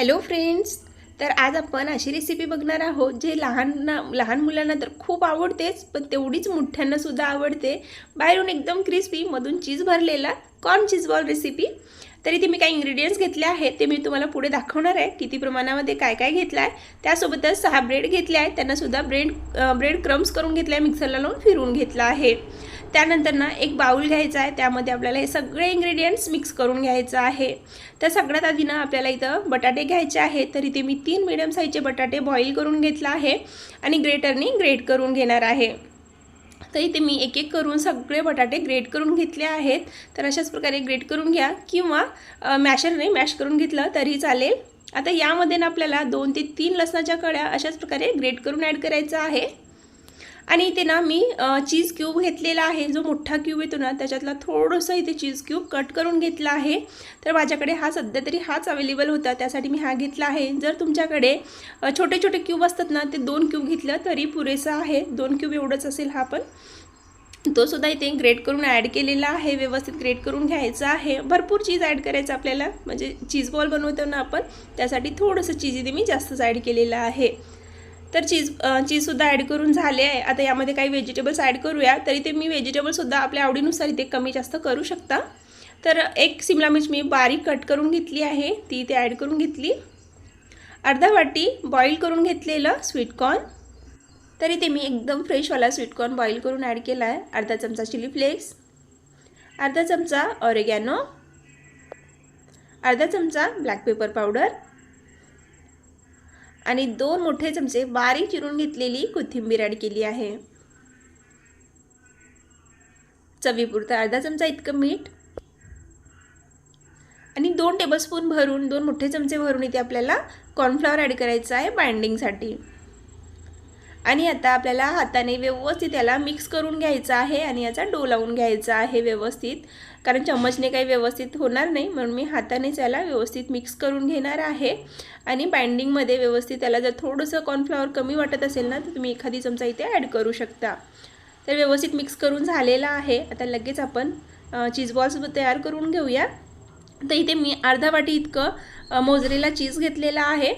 Hello friends तर आज आपण अशी रेसिपी बघणार आहोत जे लहान लहान मुलांना तर खूप आवडतेच पण तेवढीच मोठ्यांनासुद्धा आवडते. बाहेरून एकदम क्रिस्पी मधून चीज भरलेला कॉर्न चीज बॉल रेसिपी तरी ते मी काही इंग्रेडियंट्स घेतले आहेत ते मी तुम्हाला पुढे दाखवणार आहे किती प्रमाणामध्ये काय काय घेतलं आहे त्यासोबतच सहा ब्रेड घेतले आहेत त्यांनासुद्धा ब्रेड ब्रेड क्रम्स करून घेतला आहे मिक्सरला लावून फिरवून घेतलं आहे. त्यानंतर ना एक बाऊल घ्यायचा आहे त्यामध्ये आपल्याला हे सगळे इंग्रेडियंट्स मिक्स करून घ्यायचं आहे. तर सगळ्यात आधी ना आपल्याला इथं बटाटे घ्यायचे आहेत तर इथे मी तीन मिडियम साईजचे बटाटे बॉईल करून घेतला आहे आणि ग्रेटरने ग्रेट करून घेणार आहे. तर इथे मी एक एक करून सगळे बटाटे ग्रेट करून घेतले आहेत. तर अशाच प्रकारे ग्रेट करून घ्या किंवा मॅशरने मॅश करून घेतलं तरी चालेल. आता यामध्ये ना आपल्याला दोन ते तीन लसणाच्या कड्या अशाच प्रकारे ग्रेट करून ॲड करायचं आहे. आणि इथे ना मी चीज क्यूब घेतलेला आहे. जो मोठा क्यूब येतो ना त्याच्यातला थोडंसं इथे चीज क्यूब कट करून घेतला आहे. तर माझ्याकडे हा सध्या तरी हाच अवेलेबल होता. त्यासाठी मी हा घेतला आहे. जर तुमच्याकडे छोटे छोटे क्यूब असतात ना ते दोन क्यूब घेतलं तरी पुरेसा आहे. दोन क्यूब एवढंच असेल हा पण. तो सुद्धा इथे ग्रेट करून ॲड केलेला आहे. व्यवस्थित ग्रेट करून घ्यायचा आहे. भरपूर चीज ॲड करायचं आपल्याला. म्हणजे चीज बॉल बनवतो ना आपण त्यासाठी थोडंसं चीज इथे मी जास्तच ॲड केलेलं आहे. तर चीज चीजसुद्धा ॲड करून झाले आहे. आता यामध्ये काही व्हेजिटेबल्स ॲड करूया. तरी ते मी व्हेजिटेबलसुद्धा आपल्या आवडीनुसार इथे कमी जास्त करू शकता. तर एक सिमला मिर्च मी बारीक कट करून घेतली आहे. ती इथे ॲड करून घेतली. अर्धा वाटी बॉईल करून घेतलेलं स्वीटकॉर्न तर इथे मी एकदम फ्रेशवाला स्वीटकॉर्न बॉईल करून ॲड केला आहे. अर्धा चमचा चिली फ्लेक्स अर्धा चमचा ऑरेगॅनो अर्धा चमचा ब्लॅक पेपर पावडर आणि दोन मोठे चमचे बारीक चिरून घेतलेली कोथिंबीर ॲड केली आहे. चवीपुरता अर्धा चमचा इतकं मीठ. आणि दोन टेबलस्पून भरून दोन मोठे चमचे भरून इथे आपल्याला कॉर्नफ्लॉवर ॲड करायचं आहे बाइंडिंगसाठी आणि आता आपल्याला हाताने व्यवस्थित याला मिक्स करून घ्यायचं आहे आणि याचा डो लावून घ्यायचा आहे व्यवस्थित. कारण चम्मचने काही व्यवस्थित होणार नाही म्हणून मी हातानेच याला व्यवस्थित मिक्स करून घेणार आहे. आणि बाइंडिंगमध्ये व्यवस्थित त्याला जर थोडंसं कॉर्नफ्लॉवर कमी वाटत असेल ना तर तुम्ही एखादी चमचा इथे ॲड करू शकता. तर व्यवस्थित मिक्स करून झालेला आहे. आता लगेच आपण चीज बॉल्स तयार करून घेऊया. तर इथे मी अर्धा वाटी इतकं मोजरेला चीज घेतलेला आहे.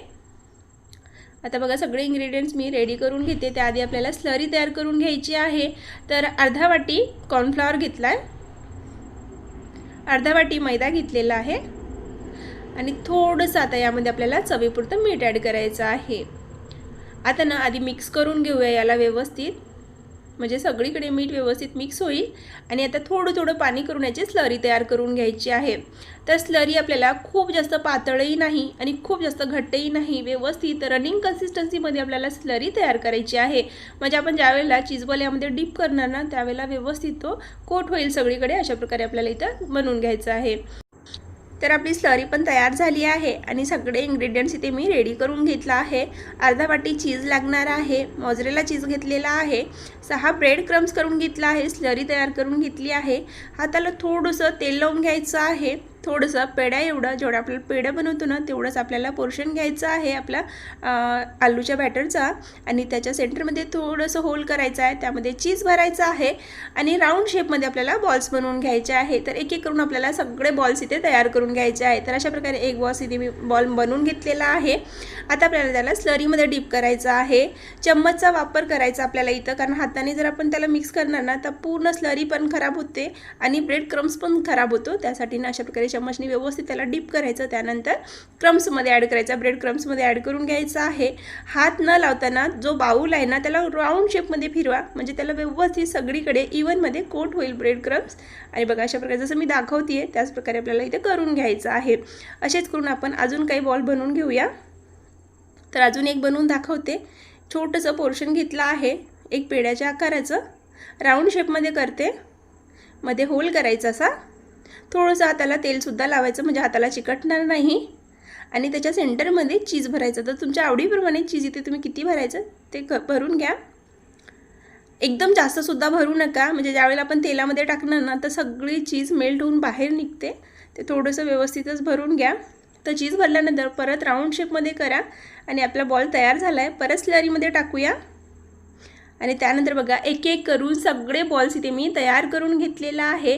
आता बघा सगळे इंग्रेडियंट्स मी रेडी करून घेते. त्याआधी आपल्याला स्लरी तयार करून घ्यायची आहे. तर अर्धा वाटी कॉर्नफ्लॉवर घेतला आहे अर्धा वाटी मैदा घेतलेला आहे. आणि थोडंसं आता यामध्ये आपल्याला चवीपुरतं मीठ ॲड करायचं आहे. आता ना आधी मिक्स करून घेऊया याला व्यवस्थित. म्हणजे सगळीकडे मीठ व्यवस्थित मिक्स होईल आणि आता थोडं थोडं पाणी करून याची स्लरी तयार करून घ्यायची आहे. तर स्लरी आपल्याला खूप जास्त पातळही नाही आणि खूप जास्त घट्टही नाही व्यवस्थित रनिंग कन्सिस्टन्सीमध्ये आपल्याला स्लरी तयार करायची आहे. म्हणजे आपण ज्यावेळेला चिजबॉल यामध्ये डीप करणार ना त्यावेळेला व्यवस्थित तो कोट होईल सगळीकडे अशा प्रकारे आपल्याला इथं बनवून घ्यायचं आहे. तर आपली स्लरी पण तयार झाली आहे आणि सगळे इन्ग्रेडियंट्स इथे मी रेडी करून घेतला आहे. अर्धा वाटी चीज लागणार आहे. मॉजरेला चीज घेतलेला आहे. सहा ब्रेड क्रम्स करून घेतला आहे. स्लरी तयार करून घेतली आहे. हाताला थोडंसं तेल लावून घ्यायचं आहे. थोडंसं पेढा एवढं जेवढं आपल्याला पेढं बनवतो ना तेवढंच आपल्याला पोर्शन घ्यायचं आहे आपला आलूच्या बॅटरचा आणि त्याच्या सेंटरमध्ये थोडंसं होल करायचं आहे त्यामध्ये चीज भरायचं आहे. आणि राऊंड शेपमध्ये आपल्याला बॉल्स बनवून घ्यायचे आहे. तर एक एक करून आपल्याला सगळे बॉल्स इथे तयार करून घ्यायचे आहे. तर अशा प्रकारे एक बॉल्स इथे मी बॉल बनवून घेतलेला आहे. आता आपल्याला त्याला स्लरीमध्ये डीप करायचं आहे. चम्मचचा वापर करायचा आपल्याला इथं कारण हाताने जर आपण त्याला मिक्स करणार ना तर पूर्ण स्लरी पण खराब होते. आणि ब्रेड क्रम्स पण खराब होतो. त्यासाठी ना अशा प्रकारे चम्मचने व्यवस्थित त्याला डीप करायचं. त्यानंतर क्रम्समध्ये ॲड करायचा. ब्रेड क्रम्समध्ये ॲड करून घ्यायचा आहे. हात न लावताना जो बाऊल आहे ना त्याला राऊंड शेपमध्ये फिरवा. म्हणजे त्याला व्यवस्थित सगळीकडे इव्हनमध्ये कोट होईल ब्रेड क्रम्स आणि बघा अशा प्रकारे जसं मी दाखवते आहे त्याच प्रकारे आपल्याला इथे करून घ्यायचं आहे. असेच करून आपण अजून काही बॉल बनवून घेऊया. तर अजून एक बनवून दाखवते. छोटंसं पोर्शन घेतलं आहे. एक पेड्याच्या आकाराचं. राऊंड शेपमध्ये करते. मध्ये होल करायचा असा. थोडंसं हाताला तेलसुद्धा लावायचं म्हणजे हाताला चिकटणार नाही. आणि त्याच्या सेंटरमध्ये चीज भरायचं. तर तुमच्या आवडीप्रमाणे चीज इथे तुम्ही किती भरायचं ते भरून घ्या. एकदम जास्तसुद्धा भरू नका. म्हणजे ज्यावेळेला आपण तेलामध्ये टाकणार ना तर सगळी चीज मेल्ट होऊन बाहेर निघते. ते थोडंसं व्यवस्थितच भरून घ्या. तर चीज भरल्यानंतर परत राऊंड शेपमध्ये करा. आणि आपला बॉल तयार झाला आहे परत स्लरीमध्ये टाकूया. आणि त्यानंतर बघा एक एक करून सगळे बॉल्स इथे मी तयार करून घेतलेला आहे.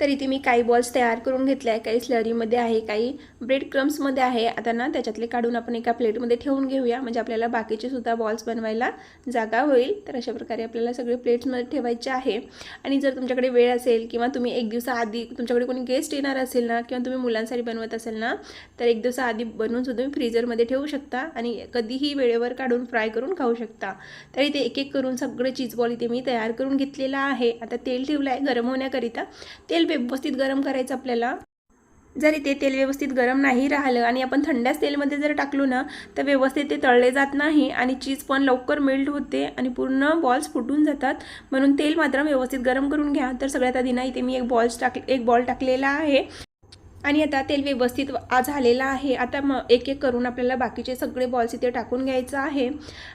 तर इथे मी काही बॉल्स तयार करून घेतले आहे काही स्लरीमध्ये आहे काही ब्रेड क्रम्समध्ये आहे. आता ना त्याच्यातले काढून आपण एका प्लेटमध्ये ठेवून घेऊया. म्हणजे आपल्याला बाकीचे सुद्धा बॉल्स बनवायला जागा होईल. तर अशा प्रकारे आपल्याला सगळे प्लेट्समध्ये ठेवायचे आहे. आणि जर तुमच्याकडे वेळ असेल किंवा तुम्ही एक दिवसाआधी तुमच्याकडे कोणी गेस्ट येणार असेल ना किंवा तुम्ही मुलांसाठी बनवत असेल ना तर एक दिवसाआधी बनवून सुद्धा तुम्ही फ्रीजरमध्ये ठेवू शकता. आणि कधीही वेळेवर काढून फ्राय करून खाऊ शकता. तर इथे एक एक करून सगळे चीज बॉल इथे मी तयार करून घेतलेला आहे. आता तेल ठेवलं आहे गरम होण्याकरिता. तेल व्यवस्थित गरम करायचं आपल्याला. जर इथे तेल व्यवस्थित गरम नाही राहिलं आणि आपण थंड्याच तेलमध्ये जर टाकलो ना तर व्यवस्थित ते तळले जात नाही आणि चीज पण लवकर मेल्ट होते आणि पूर्ण बॉल्स फुटून जातात. म्हणून तेल मात्र व्यवस्थित गरम करून घ्या. तर सगळ्यात आधी ना इथे मी एक बॉल्स टाक एक बॉल टाकलेला आहे. आणि आता तेल व्यवस्थित आज झालेलं आहे. आता म एक एक करून आपल्याला बाकीचे सगळे बॉल्स इथे टाकून घ्यायचं आहे.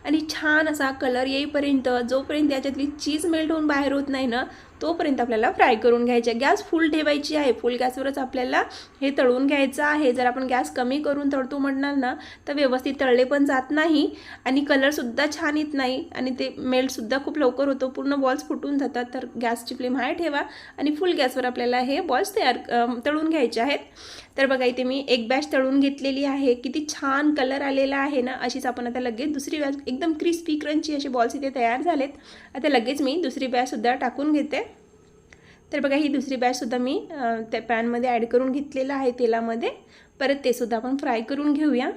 आणि छान असा कलर येईपर्यंत जोपर्यंत याच्यातली चीज मेल्ट होऊन बाहेर होत नाही ना तोपर्यंत आपल्याला फ्राय करून घ्यायचे. गॅस फुल ठेवायची आहे. फुल गॅसवरच आपल्याला हे तळून घ्यायचं आहे. जर आपण गॅस कमी करून तळतो म्हणणार ना तर व्यवस्थित तळले पण जात नाही आणि कलरसुद्धा छान येत नाही आणि ते मेल्टसुद्धा खूप लवकर होतो. पूर्ण बॉल्स फुटून जातात. तर गॅसची फ्लेम हाय ठेवा आणि फुल गॅसवर आपल्याला हे बॉल्स तयार तळून घ्यायचे आहेत. तर बघा इथे मी एक बॅच तळून घेतलेली आहे. किती छान कलर आलेला आहे ना अशीच आपण आता लगेच दुसरी बॅच एकदम क्रिस्पी क्रंची असे बॉल्स इथे तयार झालेत. आता लगेच मी दुसरी बॅचसुद्धा टाकून घेते. तर बघा ही दुसरी बॅचसुद्धा मी त्या पॅनमध्ये ॲड करून घेतलेलं आहे तेलामध्ये. परत ते सुद्धा आपण फ्राय करून घेऊया.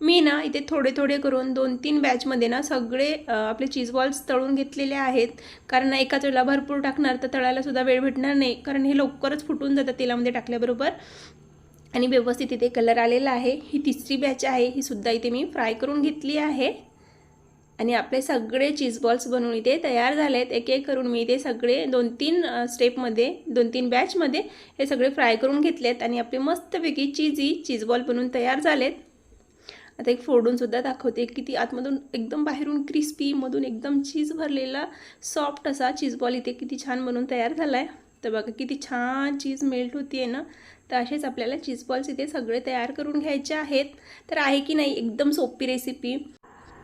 मी ना इथे थोडे थोडे करून दोन तीन बॅचमध्ये ना सगळे आपले चीज बॉल्स तळून घेतलेले आहेत. कारण एकाच वेळेला भरपूर टाकणार तर तळायलासुद्धा वेळ भेटणार नाही. कारण हे लवकरच फुटून जातं तेलामध्ये टाकल्याबरोबर. आणि व्यवस्थित इथे कलर आलेला आहे. ही तिसरी बॅच आहे. ही सुद्धा इथे मी फ्राय करून घेतली आहे. आणि आपले सगळे चीज बॉल्स बनवून इथे तयार झाले आहेत एक एक करून मी इथे सगळे दोन तीन स्टेपमध्ये दोन तीन बॅचमध्ये हे सगळे फ्राय करून घेतलेत आणि आपले मस्तपैकी चीजी चीज बॉल बनवून तयार झालेत. आता एक फोडूनसुद्धा दाखवते किती आतमधून एकदम बाहेरून क्रिस्पी मधून एकदम चीज भरलेला सॉफ्ट असा चीज बॉल इथे किती छान बनवून तयार झाला आहे तर बघा किती छान चीज मेल्ट होती आहे ना? तर असेच आपल्याला चीज बॉल्स इथे सगळे तयार करून घ्यायचे आहेत. तर आहे की नाही? एकदम सोपी रेसिपी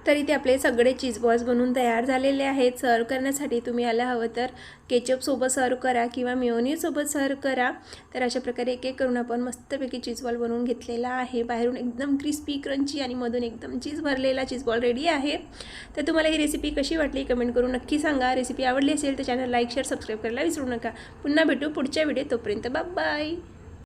तर इथे आपले सगळे चीज बनवून तयार झालेले आहेत. सर्व करण्यासाठी तुम्ही याला हवं तर केचपसोबत सर्व करा किंवा मिओनीसोबत सर्व करा. तर अशा प्रकारे एक एक करून आपण मस्तपैकी चीजबॉल बनवून घेतलेला आहे. बाहेरून एकदम क्रिस्पी क्रंची आणि मधून एकदम चीज भरलेला चीजबॉल रेडी आहे. तर तुम्हाला ही रेसिपी कशी वाटली कमेंट करून नक्की सांगा. रेसिपी आवडली असेल तर चॅनल लाईक शेअर सबस्क्राईब करायला विसरू नका. पुन्हा भेटू पुढच्या व्हिडिओ तोपर्यंत बाय